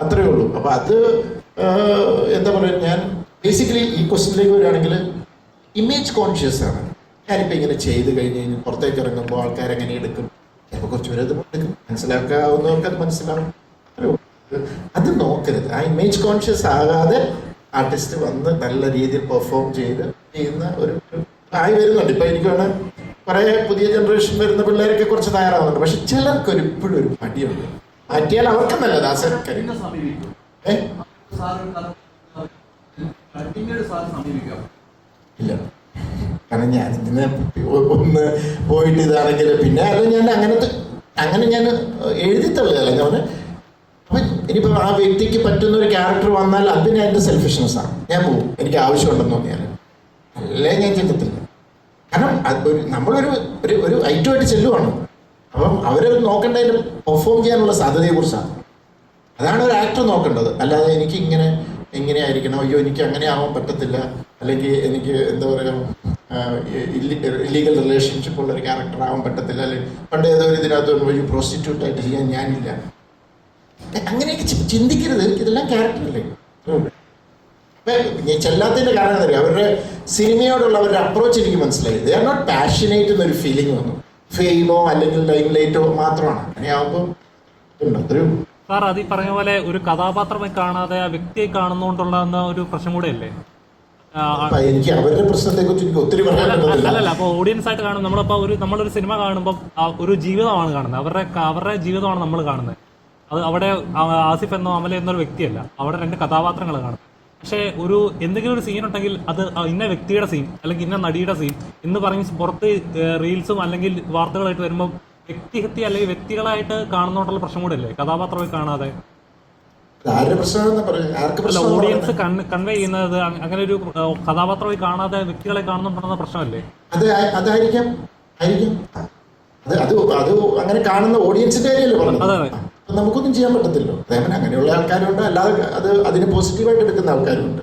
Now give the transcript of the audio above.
അത്രേ ഉള്ളൂ. അപ്പൊ അത് എന്താ പറയുക ഞാൻ ബേസിക്കലി ഈ ക്വസ്റ്റിനിലേക്ക് വരികയാണെങ്കിൽ ഇമേജ് കോൺഷ്യസ് ആണ്. ഞാനിപ്പോൾ ഇങ്ങനെ ചെയ്ത് കഴിഞ്ഞ് കഴിഞ്ഞ് പുറത്തേക്ക് ഇറങ്ങുമ്പോൾ ആൾക്കാർ എങ്ങനെ എടുക്കും? ചിലപ്പോൾ കുറച്ച് പേര് അത് എടുക്കും. മനസ്സിലാക്കാവുന്നവർക്ക് അത് മനസ്സിലാവും. അത് നോക്കരുത്. ആ ഇമേജ് കോൺഷ്യസ് ആകാതെ ആർട്ടിസ്റ്റ് വന്ന് നല്ല രീതിയിൽ പെർഫോം ചെയ്ത് ചെയ്യുന്ന ഒരു ആയി വരുന്നുണ്ട്. ഇപ്പം എനിക്ക് കുറേ പുതിയ ജനറേഷൻ വരുന്ന പിള്ളേരൊക്കെ കുറച്ച് തയ്യാറാവുന്നുണ്ട്. പക്ഷെ ചിലർക്കൊരിപ്പോഴും ഒരു മടിയുണ്ട്. മാറ്റിയാൽ അവർക്ക് നല്ലത് ആ സർക്കാർ പിന്നെ സമീപിക്കും. ഏഹ് സാറ് കഥ- പിന്നീട് സാർ സമീപിക്കാം. ഇല്ല. കാരണം ഞാൻ ഇതിനെ ഒന്ന് പോയിട്ട് ഇതാണെങ്കിൽ പിന്നെ അത് ഞാൻ അങ്ങനത്തെ അങ്ങനെ ഞാൻ എഴുതി തള്ളുകയല്ല ഞാൻ അപ്പൊ ഇനിയിപ്പോ ആ വ്യക്തിക്ക് പറ്റുന്ന ഒരു ക്യാരക്ടർ വന്നാൽ അതിന് എന്റെ സെൽഫിഷ്നെസ് ആണ്. ഞാൻ പോകും എനിക്ക് ആവശ്യമുണ്ടെന്ന് തോന്നിയാൽ. അല്ലേ ഞാൻ ചെല്ലത്തില്ല കാരണം അത് ഒരു നമ്മളൊരു ഒരു ഒരു ഐറ്റമായിട്ട് ചെല്ലുവാണ്. അപ്പം അവരെ നോക്കേണ്ടതിന് പെർഫോം ചെയ്യാനുള്ള സാധ്യതയെക്കുറിച്ചാണ്. അതാണ് ഒരു ആക്ടർ നോക്കേണ്ടത്. അല്ലാതെ എനിക്ക് ഇങ്ങനെ എങ്ങനെ ആയിരിക്കണം അയ്യോ എനിക്ക് അങ്ങനെ ആവാൻ പറ്റത്തില്ല. അല്ലെങ്കിൽ എനിക്ക് എന്താ പറയുക ഇല്ലീഗൽ റിലേഷൻഷിപ്പ് ഉള്ള ഒരു ക്യാരക്ടർ ആവാൻ പറ്റത്തില്ല. അല്ലെങ്കിൽ പണ്ട് ഏതോ ഒരു ഇതിനകത്ത് ഒരു പ്രോസ്റ്റിറ്റ്യൂട്ട് ആയിട്ട് ചെയ്യാൻ ഞാനില്ല. അങ്ങനെയൊക്കെ ചിന്തിക്കരുത്. ഇതെല്ലാം ക്യാരക്ടറല്ലേ ഞാൻ ചെല്ലാത്തതിന്റെ കാരണം എന്താ? അവരുടെ സിനിമയോടുള്ള അവരുടെ അപ്രോച്ച് എനിക്ക് മനസ്സിലായി. ദേ ആർ നോട്ട് പാഷനേറ്റ് എന്നൊരു ഫീലിംഗ് വന്നു. ഫെയിമോ അല്ലെങ്കിൽ ലൈം ലൈറ്റോ മാത്രമാണ്. അങ്ങനെയാവുമ്പോൾ ഉണ്ട്? അത്രയും സാർ അത് ഈ പറഞ്ഞ പോലെ ഒരു കഥാപാത്രമായി കാണാതെ ആ വ്യക്തിയെ കാണുന്നോണ്ടുള്ള ഒരു പ്രശ്നം കൂടെ അല്ലേ എനിക്ക് അവരുടെ പ്രശ്നത്തെ കുറിച്ച് എനിക്ക് ഒത്തിരി അല്ലല്ല അപ്പൊ ഓഡിയൻസ് ആയിട്ട് കാണും നമ്മളിപ്പോ ഒരു നമ്മളൊരു സിനിമ കാണുമ്പോൾ ഒരു ജീവിതമാണ് കാണുന്നത്. അവരുടെ അവരുടെ ജീവിതമാണ് നമ്മൾ കാണുന്നത്. അത് അവിടെ ആസിഫ് എന്നോ അമല എന്നൊരു വ്യക്തിയല്ല. അവിടെ രണ്ട് കഥാപാത്രങ്ങൾ കാണും പക്ഷേ ഒരു എന്തെങ്കിലും ഒരു സീൻ ഉണ്ടെങ്കിൽ അത് ഇന്ന വ്യക്തിയുടെ സീൻ അല്ലെങ്കിൽ ഇന്ന നടിയുടെ സീൻ എന്ന് പറഞ്ഞ് പുറത്ത് റീൽസും അല്ലെങ്കിൽ വാർത്തകളായിട്ട് വരുമ്പോൾ വ്യക്തിഹത്യ അല്ലെങ്കിൽ വ്യക്തികളായിട്ട് കാണുന്നോണ്ടുള്ള പ്രശ്നം കൂടെ അല്ലേ കഥാപാത്രമായി കാണാതെ ഓഡിയൻസ് കൺവേ ചെയ്യുന്നത് അങ്ങനെ ഒരു കഥാപാത്രമായി കാണാതെ വ്യക്തികളെ കാണുന്നുണ്ടെന്ന പ്രശ്നമല്ലേ? അതായിരിക്കും അത് അത് അത് അങ്ങനെ കാണുന്ന ഓഡിയൻസിന്റെ അതെ, നമുക്കൊന്നും ചെയ്യാൻ പറ്റത്തില്ലോ അങ്ങനെയുള്ള ആൾക്കാരുണ്ട്. അല്ലാതെ അത് അതിന് പോസിറ്റീവായിട്ട് എടുക്കുന്ന ആൾക്കാരുണ്ട്.